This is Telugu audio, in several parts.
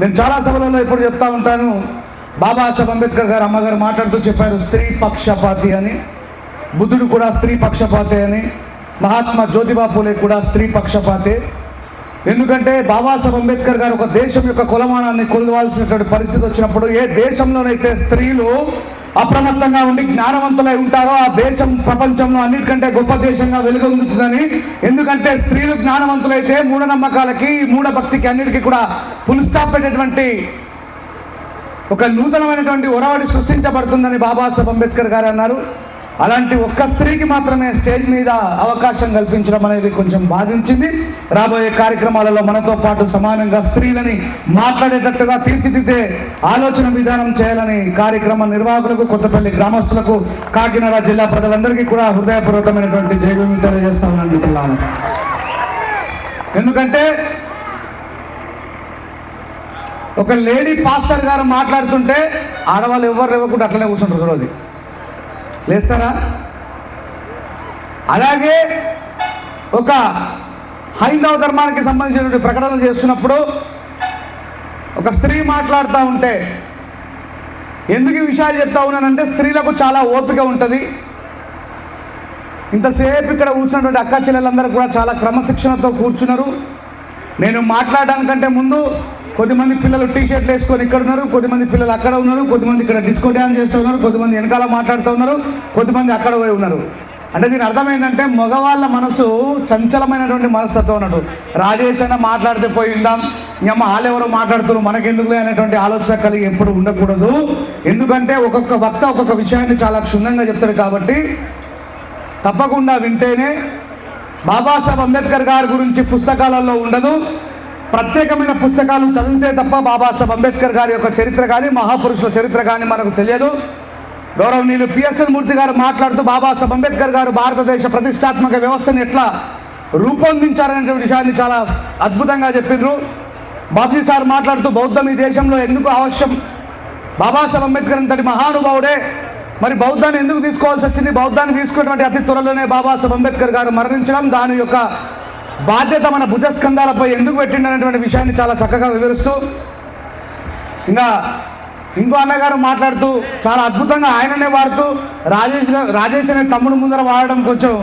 నేను చాలా సభలలో ఇప్పుడు చెప్తా ఉంటాను. బాబాసాహెబ్ అంబేద్కర్ గారు అమ్మగారు మాట్లాడుతూ చెప్పారు స్త్రీ పక్షపాతి అని. బుద్ధుడు కూడా స్త్రీ పక్షపాతే అని. మహాత్మా జ్యోతిబా పూలే కూడా స్త్రీ పక్షపాతే. ఎందుకంటే బాబాసాహెబ్ అంబేద్కర్ గారు ఒక దేశం యొక్క కులమానాన్ని కొలవాల్సినటువంటి పరిస్థితి వచ్చినప్పుడు ఏ దేశంలోనైతే స్త్రీలు అప్రమత్తంగా ఉండి జ్ఞానవంతులై ఉంటారో ఆ దేశం ప్రపంచంలో అన్నిటికంటే గొప్ప దేశంగా వెలుగొందుతుందని. ఎందుకంటే స్త్రీలు జ్ఞానవంతులైతే మూఢనమ్మకాలకి మూఢభక్తికి అన్నిటికీ కూడా పులిస్టాప్ పెట్టేటువంటి ఒక నూతనమైనటువంటి ఒరవడి సృష్టించబడుతుందని బాబాసాహెబ్ అంబేద్కర్ గారు అన్నారు. అలాంటి ఒక్క స్త్రీకి మాత్రమే స్టేజ్ మీద అవకాశం కల్పించడం అనేది కొంచెం బాధించింది. రాబోయే కార్యక్రమాలలో మనతో పాటు సమానంగా స్త్రీలని మాట్లాడేటట్టుగా తీర్చిదిద్దే ఆలోచన విధానం చేయాలని కార్యక్రమ నిర్వాహకులకు కొత్తపల్లి గ్రామస్తులకు కాకినాడ జిల్లా ప్రజలందరికీ కూడా హృదయపూర్వకమైనటువంటి జయభూమి తెలియజేస్తామని అనుకుంటున్నాను ఎందుకంటే ఒక లేడీ పాస్టర్ గారు మాట్లాడుతుంటే ఆడవాళ్ళు ఎవరు ఇవ్వకుండా అట్లనే కూర్చుంటారు రోజు లేస్తారా అలాగే ఒక హైందవ ధర్మానికి సంబంధించినటువంటి ప్రకటనలు చేస్తున్నప్పుడు ఒక స్త్రీ మాట్లాడుతూ ఉంటే ఎందుకు ఈ విషయాలు చెప్తా ఉన్నానంటే స్త్రీలకు చాలా ఓపిక ఉంటుంది. ఇంతసేపు ఇక్కడ కూర్చున్నటువంటి అక్క చెల్లెలందరూ కూడా చాలా క్రమశిక్షణతో కూర్చున్నారు. నేను మాట్లాడడానికంటే ముందు కొద్దిమంది పిల్లలు టీ షర్ట్లు వేసుకొని ఇక్కడ ఉన్నారు కొద్దిమంది పిల్లలు అక్కడ ఉన్నారు కొద్దిమంది ఇక్కడ డిస్కో డ్యాన్స్ చేస్తూ ఉన్నారు కొద్దిమంది వెనకాల మాట్లాడుతూ ఉన్నారు కొద్దిమంది అక్కడ పోయి ఉన్నారు. అంటే దీని అర్థం ఏంటంటే మగవాళ్ళ మనసు చంచలమైనటువంటి మనస్తత్వం ఉన్నట్టు. రాజేష్ అన్న మాట్లాడితే పోయిందాం ఇంకమ్మ వాళ్ళెవరో మాట్లాడుతున్నారు మనకెందుకులే అనేటువంటి ఆలోచన కలిగి ఎప్పుడు ఉండకూడదు. ఎందుకంటే ఒక్కొక్క వక్త ఒక్కొక్క విషయాన్ని చాలా క్షుణ్ణంగా చెప్తాడు కాబట్టి తప్పకుండా వింటేనే బాబాసాహెబ్ అంబేద్కర్ గారి గురించి పుస్తకాలలో ఉండదు. ప్రత్యేకమైన పుస్తకాలు చదివితే తప్ప బాబాసాహెబ్ అంబేద్కర్ గారి యొక్క చరిత్ర కానీ మహాపురుషుల చరిత్ర కానీ మనకు తెలియదు. గౌరవనీయులు పిఎస్ఎన్ మూర్తి గారు మాట్లాడుతూ బాబాసాహెబ్ అంబేద్కర్ గారు భారతదేశ ప్రతిష్టాత్మక వ్యవస్థను ఎట్లా రూపొందించారనే విషయాన్ని చాలా అద్భుతంగా చెప్పిండ్రు బాబీ సార్ మాట్లాడుతూ బౌద్ధం ఈ దేశంలో ఎందుకు అవశ్యం బాబాసాహెబ్ అంబేద్కర్ అంతటి మహానుభావుడే. మరి బౌద్ధాన్ని ఎందుకు తీసుకోవాల్సి వచ్చింది? బౌద్ధాన్ని తీసుకున్నటువంటి అతి త్వరలోనే బాబాసాహెబ్ అంబేద్కర్ గారు మరణించడం దాని యొక్క బాధ్యత మన భుజస్కంధాలపై ఎందుకు పెట్టిండనేటువంటి విషయాన్ని చాలా చక్కగా వివరిస్తూ ఇంకా ఇంకో అన్నగారు మాట్లాడుతూ చాలా అద్భుతంగా ఆయననే వాడుతూ రాజేష్ రాజేష్ అనే తమ్ముడు ముందర వాడడం కొంచెం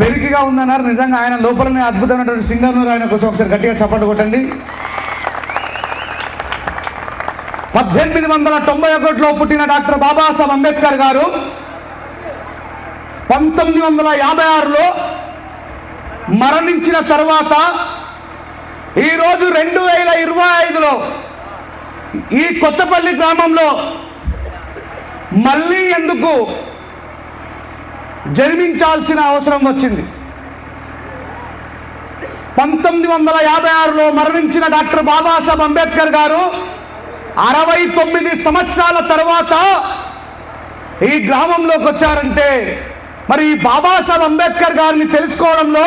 బెరికిగా ఉందన్నారు. నిజంగా ఆయన లోపలనే అద్భుతమైనటువంటి సింగర్ ఆయన కోసం ఒకసారి గట్టిగా చప్పట్లు కొట్టండి. పద్దెనిమిది వందల తొంభై ఒకటిలో పుట్టిన డాక్టర్ బాబాసాహెబ్ అంబేద్కర్ గారు పంతొమ్మిది వందల యాభై ఆరులో మరణించిన తర్వాత ఈరోజు రెండు వేల ఇరవై ఐదులో ఈ కొత్తపల్లి గ్రామంలో మళ్ళీ ఎందుకు జన్మించాల్సిన అవసరం వచ్చింది? పంతొమ్మిది వందల యాభై ఆరులో మరణించిన డాక్టర్ బాబాసాహెబ్ అంబేద్కర్ గారు అరవై తొమ్మిది సంవత్సరాల తర్వాత ఈ గ్రామంలోకి వచ్చారంటే మరి ఈ బాబాసాహెబ్ అంబేద్కర్ గారిని తెలుసుకోవడంలో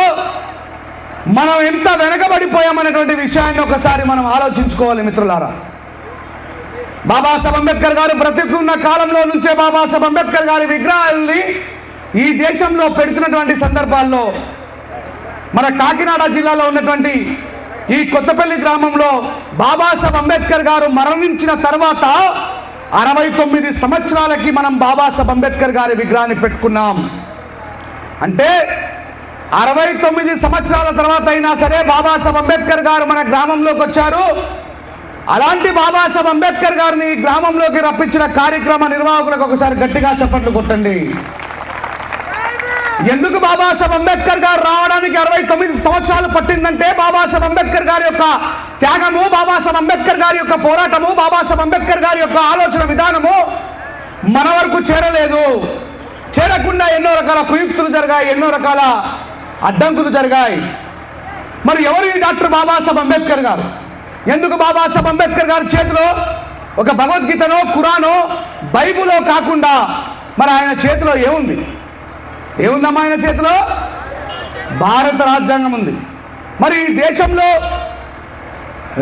మనం ఎంత వెనకబడిపోయామనేటువంటి విషయాన్ని ఒకసారి మనం ఆలోచించుకోవాలి మిత్రులారా. బాబాసాహెబ్ అంబేద్కర్ గారు బ్రతికున్న కాలంలో నుంచే బాబాసాహెబ్ అంబేద్కర్ గారి విగ్రహాల్ని ఈ దేశంలో పెడుతున్నటువంటి సందర్భాల్లో మన కాకినాడ జిల్లాలో ఉన్నటువంటి ఈ కొత్తపల్లి గ్రామంలో బాబాసాహెబ్ అంబేద్కర్ గారు మరణించిన తర్వాత అరవై తొమ్మిది సంవత్సరాలకి మనం బాబాసాహెబ్ అంబేద్కర్ గారి విగ్రహాన్ని పెట్టుకున్నాం. అంటే అరవై తొమ్మిది సంవత్సరాల తర్వాత అయినా సరే బాబాసాహెబ్ అంబేద్కర్ గారు మన గ్రామంలోకి వచ్చారు. అలాంటి బాబాసాహెబ్ అంబేద్కర్ గారిని ఈ గ్రామంలోకి రప్పించిన కార్యక్రమ నిర్వాహకులకు ఒకసారి గట్టిగా చప్పట్లు కొట్టండి. ఎందుకు బాబాసాహెబ్ అంబేద్కర్ గారు రావడానికి అరవై తొమ్మిది సంవత్సరాలు పట్టిందంటే బాబాసాహెబ్ అంబేద్కర్ గారి యొక్క త్యాగము బాబాసాహెబ్ అంబేద్కర్ గారి యొక్క పోరాటము బాబాసాహెబ్ అంబేద్కర్ గారి యొక్క ఆలోచన విధానము మన వరకు చేరలేదు. చేరకుండా ఎన్నో రకాల కుయుక్తులు జరిగాయి ఎన్నో రకాల అడ్డంకులు జరిగాయి. మరి ఎవరు ఈ డాక్టర్ బాబాసాహెబ్ అంబేద్కర్ గారు? ఎందుకు బాబాసాహెబ్ అంబేద్కర్ గారి చేతిలో ఒక భగవద్గీతనో కురానో బైబులో కాకుండా మరి ఆయన చేతిలో ఏముంది? ఏముందమ్మా ఆయన చేతిలో? భారత రాజ్యాంగం ఉంది. మరి ఈ దేశంలో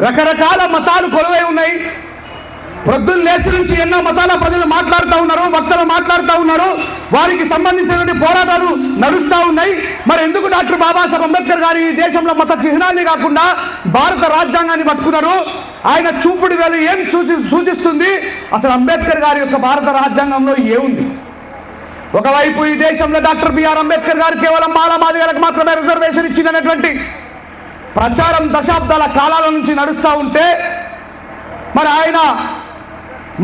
రకరకాల మతాలు కొలువై ఉన్నాయి. ప్రొద్దున్న లేచి నుంచి ఎన్నో మతాల ప్రజలు మాట్లాడుతూ ఉన్నారు వక్తలు మాట్లాడుతూ ఉన్నారు. వారికి సంబంధించినటువంటి పోరాటాలు నడుస్తూ ఎందుకు డాక్టర్ బాబాసాహెబ్ అంబేద్కర్ గారు ఈ దేశంలో మత చిహ్నాన్ని కాకుండా భారత రాజ్యాంగాన్ని పట్టుకున్నారు? ఆయన చూపుడు వేలు ఏం సూచి సూచిస్తుంది? అసలు అంబేద్కర్ గారి యొక్క భారత రాజ్యాంగంలో ఏముంది? ఒకవైపు ఈ దేశంలో డాక్టర్ బిఆర్ అంబేద్కర్ గారు కేవలం మాలమాదిగలకు మాత్రమే రిజర్వేషన్ ఇచ్చిందనేటువంటి ప్రచారం దశాబ్దాల కాలాల నుంచి నడుస్తూ ఉంటే మరి ఆయన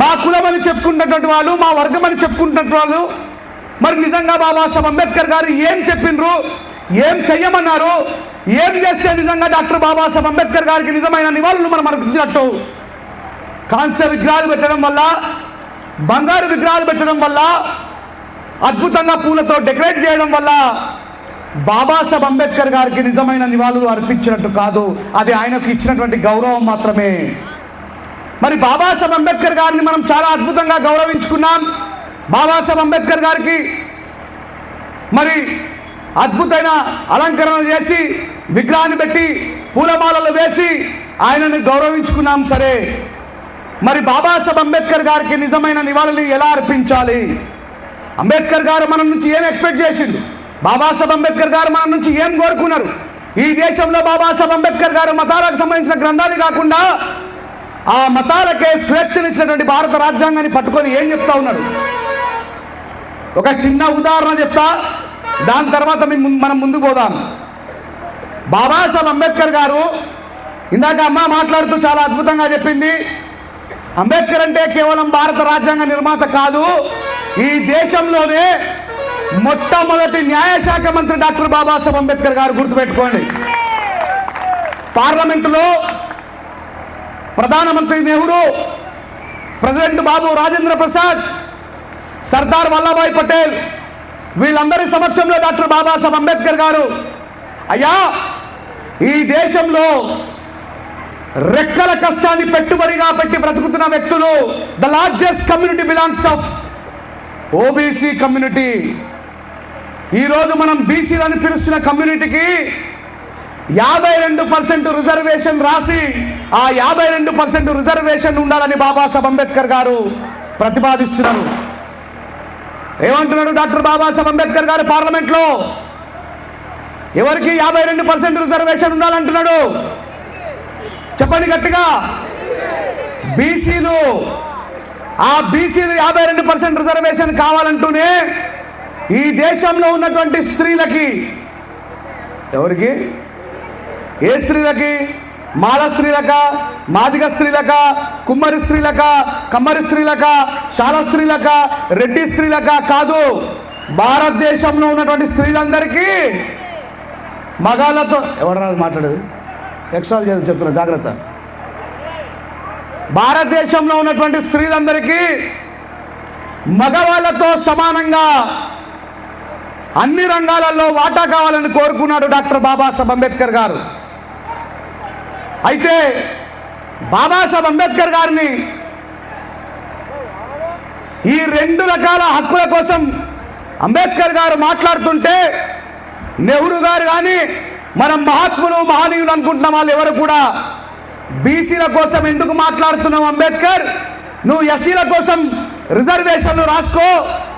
మా కులమని చెప్పుకున్నటువంటి వాళ్ళు మా వర్గమని అని చెప్పుకుంటున్నటువంటి వాళ్ళు మరి నిజంగా బాబాసాహెబ్ అంబేద్కర్ గారు ఏం చెప్పిండ్రు? ఏం చెయ్యమన్నారు? ఏం చేస్తే నిజంగా డాక్టర్ బాబాసాహెబ్ అంబేద్కర్ గారికి నిజమైన నివాళులు మనం మనకు కాంస్య విగ్రహాలు పెట్టడం వల్ల బంగారు విగ్రహాలు పెట్టడం వల్ల అద్భుతంగా పూలతో డెకరేట్ చేయడం వల్ల బాబాసాహెబ్ అంబేద్కర్ గారికి నిజమైన నివాళులు అర్పించినట్టు కాదు. అది ఆయనకు ఇచ్చినటువంటి గౌరవం మాత్రమే. మరి బాబాసాహెబ్ అంబేద్కర్ గారిని మనం చాలా అద్భుతంగా గౌరవించుకున్నాం. బాబాసాహెబ్ అంబేద్కర్ గారికి మరి అద్భుతమైన అలంకరణ చేసి విగ్రహాన్ని పెట్టి పూలమాలలు వేసి ఆయనను గౌరవించుకున్నాం సరే. మరి బాబాసాహెబ్ అంబేద్కర్ గారికి నిజమైన నివాళులు ఎలా అర్పించాలి? అంబేద్కర్ గారు మన నుంచి ఏం ఎక్స్పెక్ట్ చేసిండు? బాబాసాహెబ్ అంబేద్కర్ గారు మన నుంచి ఏం కోరుకున్నారు? ఈ దేశంలో బాబాసాహెబ్ అంబేద్కర్ గారు మతాలకు సంబంధించిన గ్రంథాలు కాకుండా ఆ మతాలకే స్వేచ్ఛనిచ్చినటువంటి భారత రాజ్యాంగాన్ని పట్టుకొని ఏం చెప్తా ఉన్నాడు ఒక చిన్న ఉదాహరణ చెప్తా. దాని తర్వాత మేము ముందు- మనం ముందుకు పోదాం. బాబాసాహెబ్ అంబేద్కర్ గారు ఇందాక అమ్మ మాట్లాడుతూ చాలా అద్భుతంగా చెప్పింది. అంబేద్కర్ అంటే కేవలం భారత రాజ్యాంగ నిర్మాత కాదు ఈ దేశంలోనే మొట్టమొదటి న్యాయశాఖ మంత్రి డాక్టర్ బాబాసాహెబ్ అంబేద్కర్ గారు గుర్తుపెట్టుకోండి. పార్లమెంటులో ప్రధానమంత్రి నెహ్రూ ప్రెసిడెంట్ బాబు రాజేంద్ర ప్రసాద్ సర్దార్ వల్లభాయ్ పటేల్ వీళ్ళందరి సమక్షంలో డాక్టర్ బాబాసాహెబ్ అంబేద్కర్ గారు అయ్యా ఈ దేశంలో రెక్కల కష్టాన్ని పెట్టుబడిగా పెట్టి బ్రతుకుతున్న వ్యక్తులు the largest community belongs of OBC community ఈరోజు మనం బీసీలని పిలుస్తున్న కమ్యూనిటీకి యాభై రెండు పర్సెంట్ రిజర్వేషన్ రాసి ఆ యాభై రెండు పర్సెంట్ రిజర్వేషన్ ఉండాలని బాబాసాహెబ్ అంబేద్కర్ గారు ప్రతిపాదిస్తున్నారు. ఏమంటున్నాడు డాక్టర్ బాబాసాహెబ్ అంబేద్కర్ గారు పార్లమెంట్లో? ఎవరికి యాభై రెండు పర్సెంట్ రిజర్వేషన్ ఉండాలంటున్నాడు? చెప్పండి గట్టిగా. బీసీలు ఆ బీసీలు యాభై రెండు పర్సెంట్ రిజర్వేషన్ కావాలంటూనే ఈ దేశంలో ఉన్నటువంటి స్త్రీలకి ఎవరికి? ఏ స్త్రీలకి? మాల స్త్రీలక మాదిగ స్త్రీలక కుమ్మరి స్త్రీలక కమ్మరి స్త్రీలక శాల స్త్రీలక రెడ్డి స్త్రీలక కాదు. భారతదేశంలో ఉన్నటువంటి స్త్రీలందరికీ మగాళ్ళతో ఎవరు రాదు మాట్లాడేది? ఎక్స్ట్రా చెప్తున్నా జాగ్రత్త. భారతదేశంలో ఉన్నటువంటి స్త్రీలందరికీ మగవాళ్ళతో సమానంగా అన్ని రంగాలలో వాటా కావాలని కోరుకున్నాడు డాక్టర్ బాబాసాహెబ్ అంబేద్కర్ గారు. అయితే బాబాసాహెబ్ అంబేద్కర్ గారిని ఈ రెండు రకాల హక్కుల కోసం అంబేద్కర్ గారు మాట్లాడుతుంటే నెహ్రూ గారు కానీ మనం మహాత్ములు మహనీయులు అనుకుంటున్న వాళ్ళు ఎవరు కూడా బీసీల కోసం ఎందుకు మాట్లాడుతున్నావు అంబేద్కర్? నువ్వు ఎస్సీల కోసం రిజర్వేషన్లు రాసుకో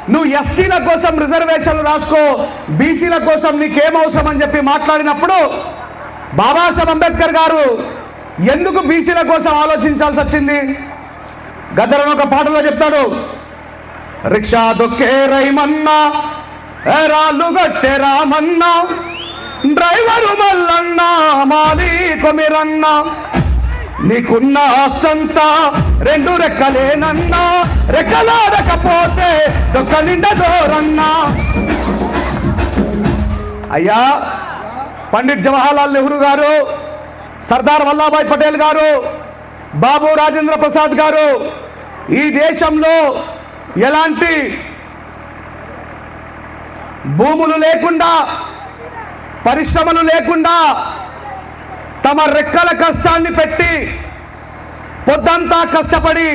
నువ్వు ఎస్టీల కోసం రిజర్వేషన్లు రాసుకో బీసీల కోసం నీకేమవసరం అని చెప్పి మాట్లాడినప్పుడు బాబాసాహెబ్ అంబేద్కర్ గారు ఎందుకు బీసీల కోసం ఆలోచించాల్సి వచ్చింది? గద్దరని ఒక పాటలో చెప్తాడు రిక్షా దొక్కే రైమన్నా రాళ్ళు గట్టే రామన్నా డ్రైవరు మల్లన్నా మాలి కొమిరన్నా నీకున్న ఆస్తంతా రెండు రెక్కలేనన్నా రెక్కలాడకపోతే దొక్క నిండదోరన్నా అయ్యా పండిట్ జవహర్లాల్ నెహ్రూ గారు సర్దార్ వల్లభాయ్ పటేల్ గారు బాబు రాజేంద్ర ప్రసాద్ గారు ఈ దేశంలో ఎలాంటి భూములు లేకుండా పరిశ్రమలు లేకుండా తమ రెక్కల కష్టాన్ని పెట్టి పొద్దంతా కష్టపడి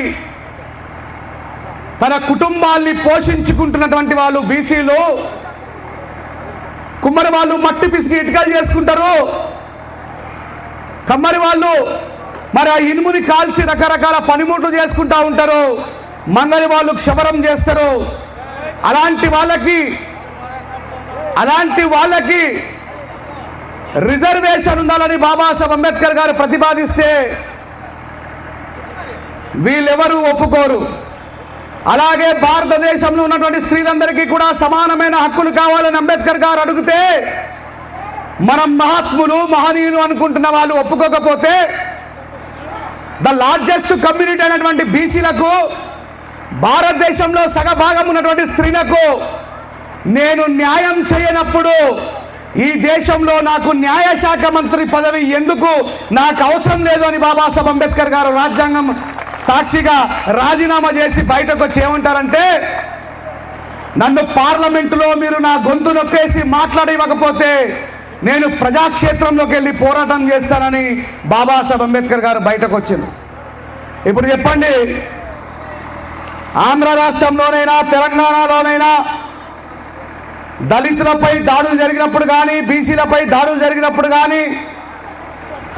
తన కుటుంబాల్ని పోషించుకుంటున్నటువంటి వాళ్ళు బీసీలు కుమ్మరి వాళ్ళు మట్టి పిసికి ఇటుకలు చేసుకుంటారు. కమ్మరి వాళ్ళు మరి ఆ ఇనుముని కాల్చి రకరకాల పనిముట్లు చేసుకుంటా ఉంటారు. మంగలి వాళ్ళు క్షవరం చేస్తారు. అలాంటి వాళ్ళకి అలాంటి వాళ్ళకి రిజర్వేషన్ ఉండాలని బాబాసాహెబ్ అంబేద్కర్ గారు ప్రతిపాదిస్తే వీళ్ళెవరూ ఒప్పుకోరు. అలాగే భారతదేశంలో ఉన్నటువంటి స్త్రీలందరికీ కూడా సమానమైన హక్కులు కావాలని అంబేద్కర్ గారు అడిగితే మనం మహాత్ములు మహనీయులు అనుకుంటున్న వాళ్ళు ఒప్పుకోకపోతే ద లార్జెస్ట్ కమ్యూనిటీ అయినటువంటి బీసీలకు భారతదేశంలో సగభాగం ఉన్నటువంటి స్త్రీలకు నేను న్యాయం చేయనప్పుడు ఈ దేశంలో నాకు న్యాయశాఖ మంత్రి పదవి ఎందుకు? నాకు అవసరం లేదు అని బాబాసాహెబ్ అంబేద్కర్ గారు రాజ్యాంగం సాక్షిగా రాజీనామా చేసి బయటకు వచ్చి ఏమంటారంటే నన్ను పార్లమెంటులో మీరు నా గొంతు నొక్కేసి మాట్లాడివ్వకపోతే నేను ప్రజాక్షేత్రంలోకి వెళ్ళి పోరాటం చేస్తానని బాబాసాహెబ్ అంబేద్కర్ గారు బయటకు వచ్చింది ఇప్పుడు చెప్పండి ఆంధ్ర రాష్ట్రంలోనైనా తెలంగాణలోనైనా దళితులపై దాడులు జరిగినప్పుడు కానీ బీసీలపై దాడులు జరిగినప్పుడు కానీ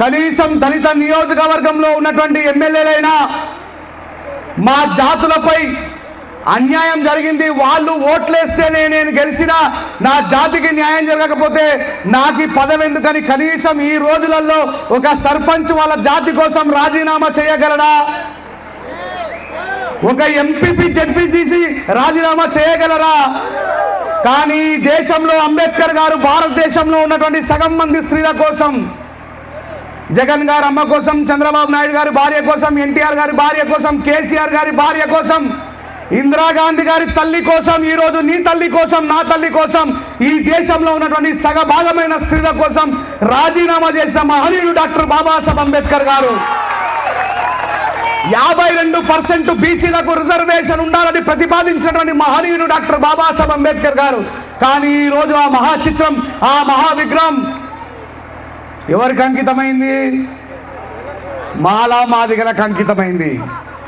కనీసం దళిత నియోజకవర్గంలో ఉన్నటువంటి ఎమ్మెల్యేలైనా మా జాతులపై అన్యాయం జరిగింది వాళ్ళు ఓట్లేస్తేనే నేను గెలిచిన నా జాతికి న్యాయం జరగకపోతే నాకు ఈ పదవి ఎందుకని కనీసం ఈ రోజులలో ఒక సర్పంచ్ వాళ్ళ జాతి కోసం రాజీనామా చేయగలడా? ఒక ఎంపీపీ జడ్పీటీసీ రాజీనామా చేయగలరా? కానీ దేశంలో అంబేద్కర్ గారు భారతదేశంలో ఉన్నటువంటి సగం మంది స్త్రీల కోసం జగన్ గారి అమ్మ కోసం చంద్రబాబు నాయుడు గారి భార్య కోసం ఎన్టీఆర్ గారి భార్య కోసం కేసీఆర్ గారి భార్య కోసం ఇందిరాగాంధీ గారి తల్లి కోసం ఈరోజు నీ తల్లి కోసం నా తల్లి కోసం ఈ దేశంలో ఉన్నటువంటి సగభాగమైన స్త్రీల కోసం రాజీనామా చేసిన మహనీయుడు డాక్టర్ బాబాసాహెబ్ అంబేద్కర్ గారు. యాభై రెండు పర్సెంట్ బీసీలకు రిజర్వేషన్ ఉండాలని ప్రతిపాదించినటువంటి మహనీయుడు డాక్టర్ బాబాసాహెబ్ అంబేద్కర్ గారు. కానీ ఈరోజు ఆ మహాచిత్రం ఆ మహావిగ్రహం ఎవరికి అంకితమైంది? మాలా మాదిగలకు అంకితమైంది.